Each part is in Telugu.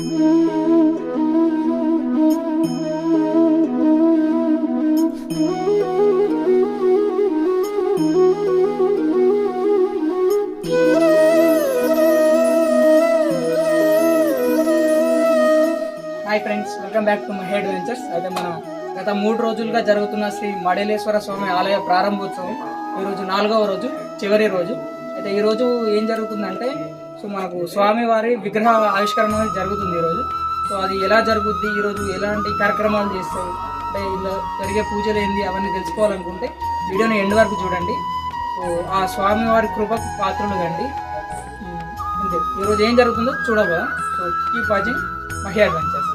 Hi friends welcome back to my head ventures అయితే మనం గత మూడు రోజులుగా జరుగుతున్న శ్రీ మడేలేశ్వర స్వామి ఆలయ ప్రారంభోత్సవం. ఈరోజు నాలుగవ రోజు చివరి రోజు. అయితే ఈరోజు ఏం జరుగుతుందంటే సో మనకు స్వామివారి విగ్రహ ఆవిష్కరణ అనేది జరుగుతుంది ఈరోజు సో అది ఎలా జరుగుద్ది? ఈరోజు ఎలాంటి కార్యక్రమాలు చేస్తారు అంటే ఇలా జరిగే పూజలు ఏంది? అవన్నీ తెలుసుకోవాలనుకుంటే వీడియోని ఎండ్ వరకు చూడండి. సో ఆ స్వామివారి కృపకు పాత్రలు కండి. అంతే. ఈరోజు ఏం జరుగుతుందో చూడబోదాం. So keep watching Mahi adventures.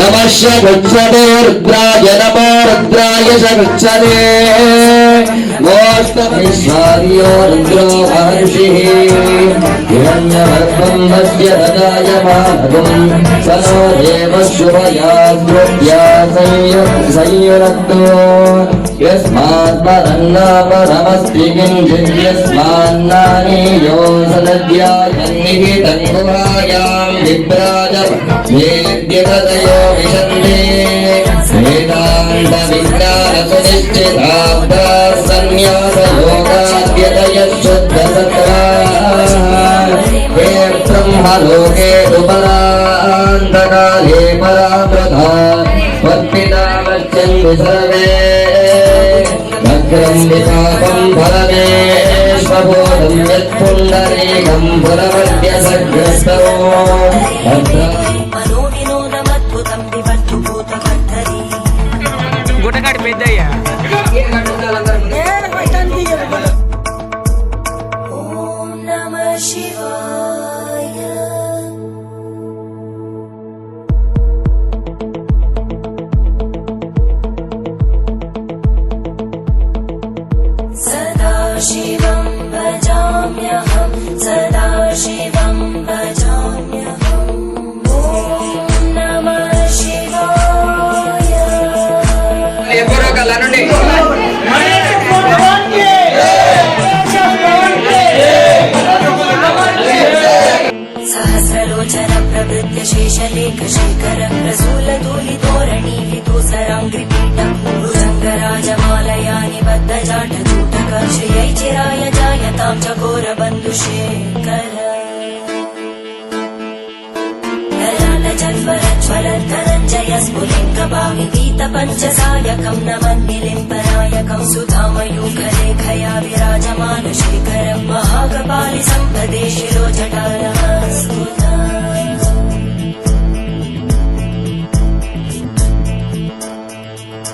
नमः शगुत्सते रुद्राय नमो रुद्राय शगुत्सते मोष्टमैश्वर्यो रुद्रो महर्षिः हिरण्यवर्गं वस्य हृदाय मानगुम् सनो देव शुभया कृत्या संयुरक्तो यस्मात् परन्नापरमस्ति किञ्चित् यस्मान्नानीयो सदद्यायन्निहितं गुहायां विभ्राज वेद्यतयो विशन्ते वेदान्तविज्ञानसुनिश्चिताब्दाः सन्न्यासयोगाद्यतयः शुद्धसत्राः हे ब्रह्मलोके उपरान्तकाले पराप्रधा त्वत्पितामर्चन्ति सर्वे भद्रं विपापं फलमेश्वबोधं यत्पुण्डरीकं पुरमद्यसग्रस्तौ भद्रा नृत्यशेषलेख शङ्कर प्रसूलदूलितोरणीलितोसरं कृपीटम् भूजङ्गराजमालया निबद्धाटचूटकै चिराय जायतां चघोरबन्धुशेकर ज्वलन्तरञ्जयस्फुलिङ्गभावि गीत पञ्चसायकं न मन्दिम्बनायकम् सुधामयूखलेखया विराजमान महाकपालि सम्पदे सम्पदे स्मृता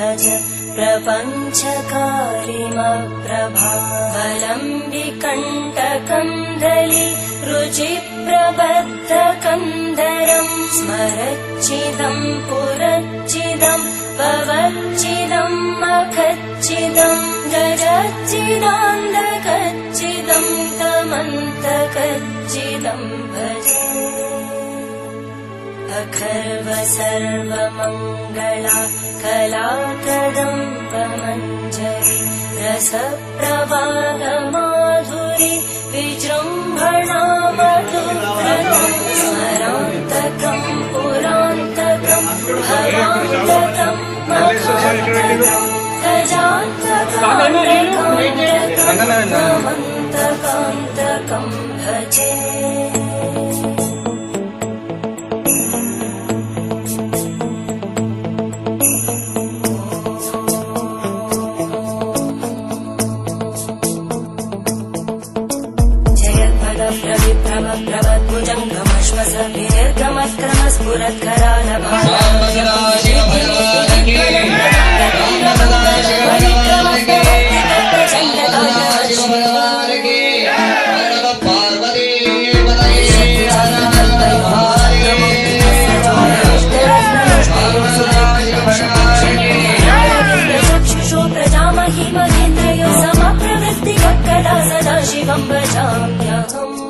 प्रफुल्लनीलपङ्कज प्रपञ्चकारिमप्रभावलम्बिकण्टकन्दलि रुचिप्रबद्धकन्दरम् स्मरच्चिदम् पुरच्चिदम् पवच्चिदम् मखच्चिदम् गजच्चिदान्धकच्चिदम् तमन्तकच्चिदम् भजे सर्वमङ्गला कलाकदम्बमञ्जरि प्रमञ्जरे रसप्रभागमाधुरि विजृम्भणा स्मरान्तकम् पुरान्तकम् भयान्तकं गजान्तकान्तकं भजे। Shivam Bajam Yaham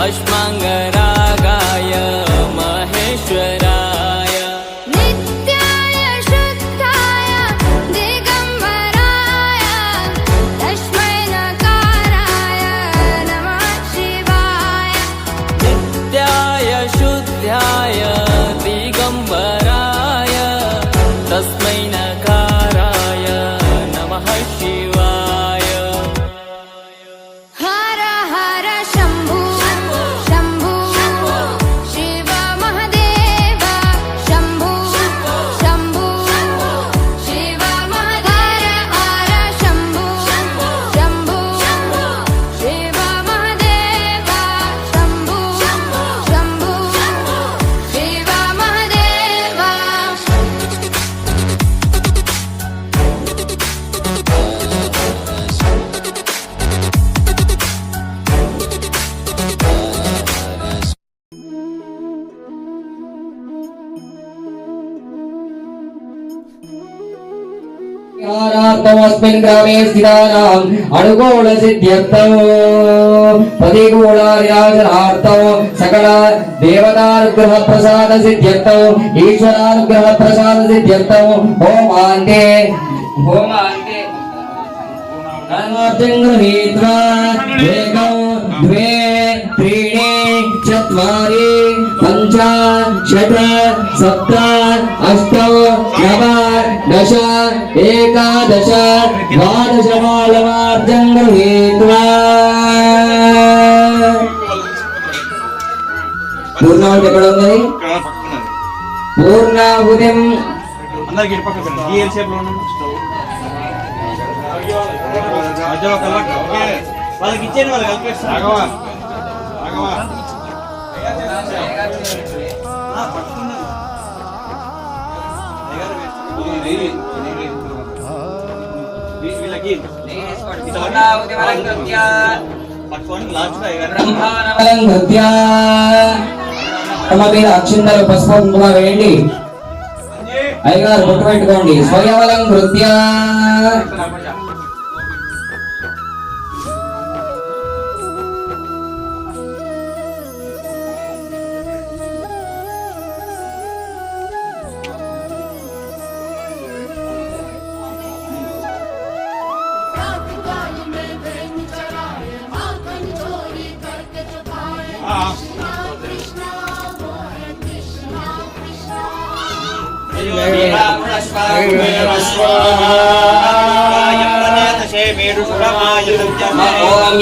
hush manga. సమీపమస్మిన్ గ్రామే స్థితానాం అనుకూల సిద్ధ్యర్థం ప్రతికూలార్యాచనార్థం సకల దేవతానుగ్రహ ప్రసాద సిద్ధ్యర్థం ఈశ్వరానుగ్రహ ప్రసాద సిద్ధ్యర్థం హోమాంతే హోమాంతే गृहीत्वा एकौ द्वे त्रीणि चत्वारि पञ्च षट् सप्त अष्ट दश एकादश द्वादशमालवाद्यं गृहीत्वा పూర్ణాహుతి ఎక్కడ ఉంది? పూర్ణాహుతి వాళ్ళకి ఇచ్చేయండి వాళ్ళు కలిపేస్తారు తమ మీద వేయండి అయ్యగారు గుర్తుపెట్టుకోండి స్వయవలం నృత్యా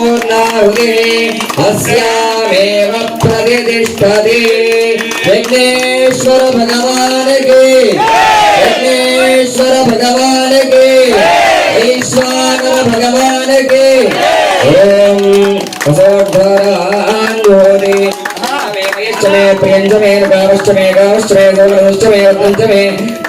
జుహోతి ఆప్నోతి పూర్ణాహుతి అస్యామేవ ప్రతిష్టతి విఘ్నేశ్వర భగవానికి విఘ్నేశ్వర భగవానికి ఈశ్వర భగవానికి ఓం వసోద్ధరాంగోది మే ప్రియంజమే గావశ్చమే గావశ్చమే గౌరవశ్చమే వదంచమే శ్రేయశ్చమే దుష్టమే వష్టమే వష్టమే ద్రవించమే ఇందాలమే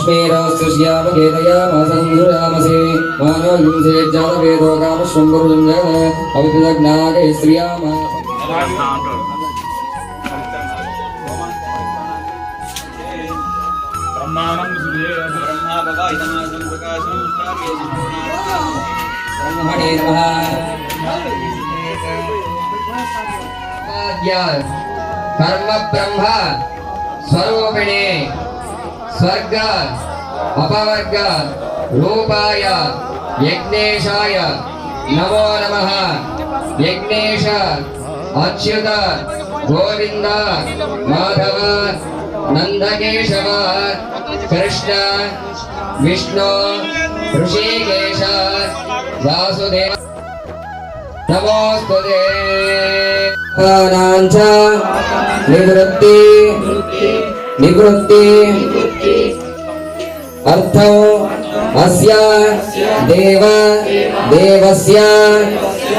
लक्ष्मीरास्तुष्यामकेतयामसंसुरामसे मानवयुंसे जातवेदोकामश्वम्बुरुजं जगन ब्रह्मा भवा कर्म ब्रह्म स्वरूपिणे। స్వర్గ అపవర్గ రూపాయ యజ్ఞేశాయ నమో నమ యజ్ఞేశ అచ్యుత గోవింద మాధవ నందకేశవ కృష్ణ విష్ణు ఋషికేశ వాసుదేవ నమోస్తుతే నివృత్తి నివృత్తి అర్థం అస్య దేవ దేవస్య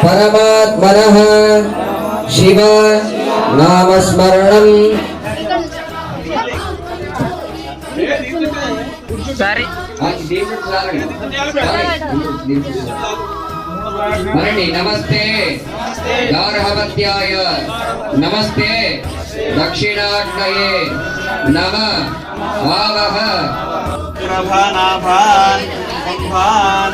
పరమాత్మనః శివ నామస్మరణం మరణి నమస్తే గార్హవత్యాయ నమస్తే దక్షిణాగ్నయే నమ ఆవహ ప్రభానాభాన్ కుంభాన్.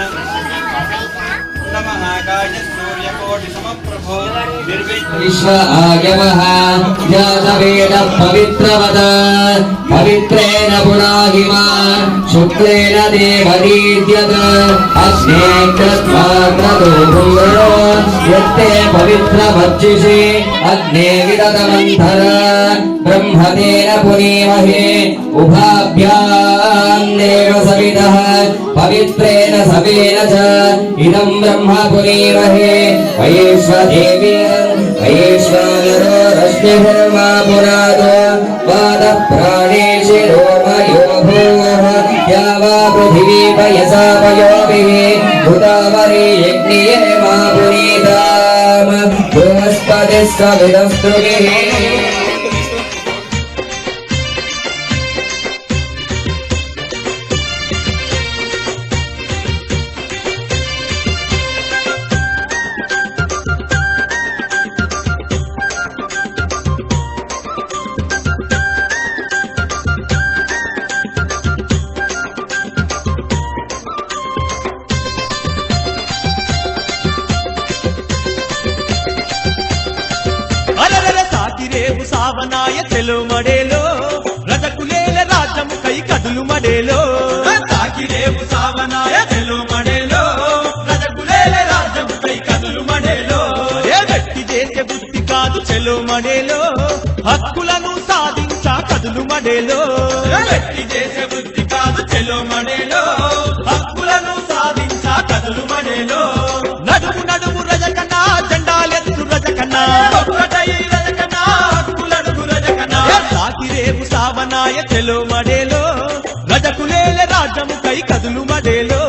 నమహాకాయ సూర్యకోటి సమప్రభో నిర్విఘ్న విశ్వ ఆయవః జాతవేద పవిత్రవద. పవిత్రేణ పురాహిమా శుక్లేన దేవదీద్యత. అస్మే కృత్వా క్రతో భూమో యత్తే పవిత్రమర్చిషి అగ్నే విదతమంతర బ్రహ్మదేన పునీమహే ఉభాభ్యాం దేవ సవితః పవిత్రేణ సవేన చ ఇదం బ్రహ్మ పునీమహే వయేష్వదేవి వయేశ్వరో రశ్మిభిర్మా పురాదో వాద ప్రాణేషి రోమయో భూః యావా పృథివీ పయసా పయోభిः హుతావరి యజ్ఞియే కదులు మడేలో హక్కులను సాధించా కదులు మడేలో. వ్యక్తి చేసే వృత్తి కాదు చెలో మడేలో హక్కులను సాధించా కదులు మడేలో. నడుము నడుము రజకన్నా జెండాలెత్తు రజకన్నా. రేపు సావనాయ చెలో మడేలో రజకులేల రాజ్యము కై కదులు మడేలో.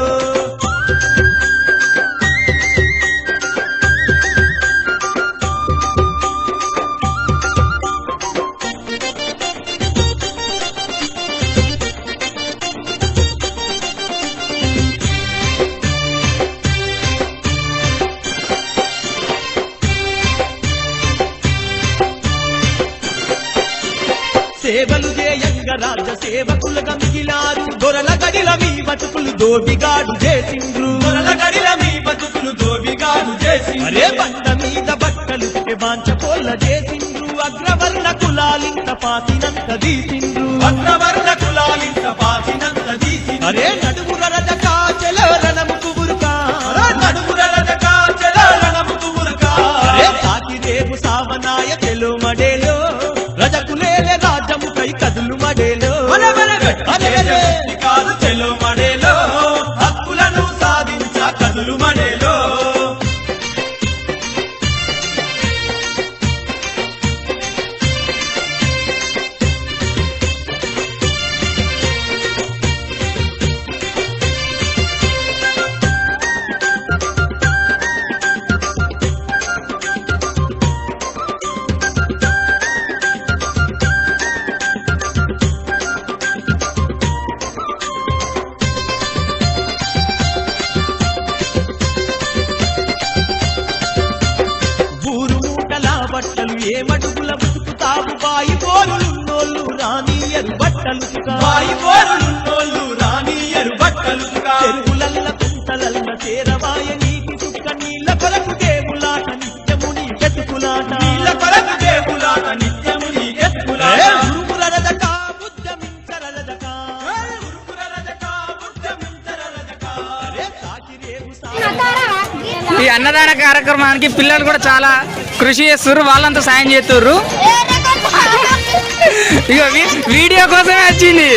సేవలు చేయంగ రాజ సేవకులుగా మిగిలారు. దొరల గడిల మీ బతుకులు దోబిగాడు చేసిండ్రు. దొరల గడిల మీ బతుకులు దోబిగాడు చేసి అరే బండ మీద బట్టలు బాంచ చేసిండ్రు. అగ్రవర్ణ కులాలింత పాతినంత తీసిండ్రు. అగ్రవర్ణ కులాలింత పాతినంత తీసి అరే నడుముర రజక చెలరణము కుబురుకా. నడుముర రజక చెలరణము కుబురుకా. అరే తాకి రేపు సావనాయ తెలుమడి మడేలో కాదు చెలు మడేలో నీళ్ళ కొరకు నిత్యము నీ ఈ అన్నదాన కార్యక్రమానికి పిల్లలు కూడా చాలా కృషి చేస్తుర్రు వాళ్ళంతా సాయం చేస్తుర్రు. ఇక వీడియో కోసమే వచ్చింది.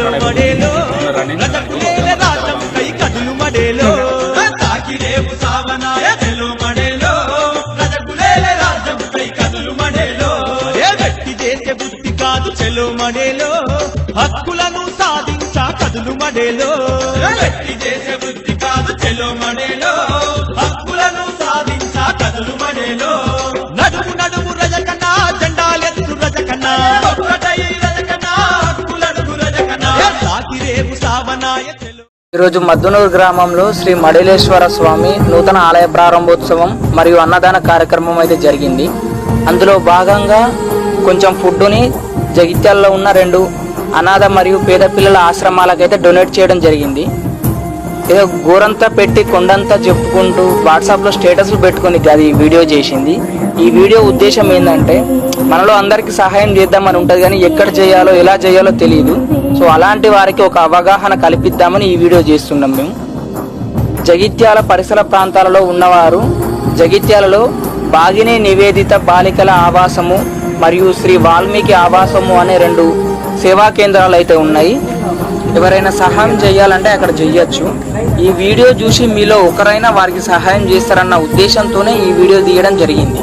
సామనాయ చెలు మడేలో రజకులేల రాజం కై కదులు మడేలో. సాగిరేపు సామనాయ చెలు మడేలో రజకులేల రాజం కై కదులు మడేలో. ఏ వ్యక్తి చేసే బుద్ధి కాదు చెలు మడేలో హక్కులను సాధించా కదులు మడేలో. వ్యక్తి చేసే బుద్ధి కాదు చెలు మడేలో హక్కులను సాధించా కదులు మడేలో. ఈరోజు మద్దునూరు గ్రామంలో శ్రీ మడిలేశ్వర స్వామి నూతన ఆలయ ప్రారంభోత్సవం మరియు అన్నదాన కార్యక్రమం అయితే జరిగింది. అందులో భాగంగా కొంచెం ఫుడ్ని జగిత్యాలలో ఉన్న రెండు అనాథ మరియు పేద పిల్లల ఆశ్రమాలకైతే డొనేట్ చేయడం జరిగింది. ఏదో గోరంతా పెట్టి కొండంతా చెప్పుకుంటూ వాట్సాప్లో స్టేటస్లు పెట్టుకుని అది వీడియో చేసింది. ఈ వీడియో ఉద్దేశం ఏంటంటే మనలో అందరికీ సహాయం చేద్దామని ఉంటుంది కానీ ఎక్కడ చేయాలో ఎలా చేయాలో తెలియదు సో అలాంటి వారికి ఒక అవగాహన కల్పిద్దామని ఈ వీడియో చేస్తున్నాం మేము. జగిత్యాల పరిసర ప్రాంతాలలో ఉన్నవారు జగిత్యాలలో బాగినే నివేదిత బాలికల ఆవాసము మరియు శ్రీ వాల్మీకి ఆవాసము అనే రెండు సేవా కేంద్రాలు అయితే ఉన్నాయి. ఎవరైనా సహాయం చేయాలంటే అక్కడ చెయ్యొచ్చు ఈ వీడియో చూసి మీలో ఒకరైనా వారికి సహాయం చేస్తారన్న ఉద్దేశంతోనే ఈ వీడియో తీయడం జరిగింది.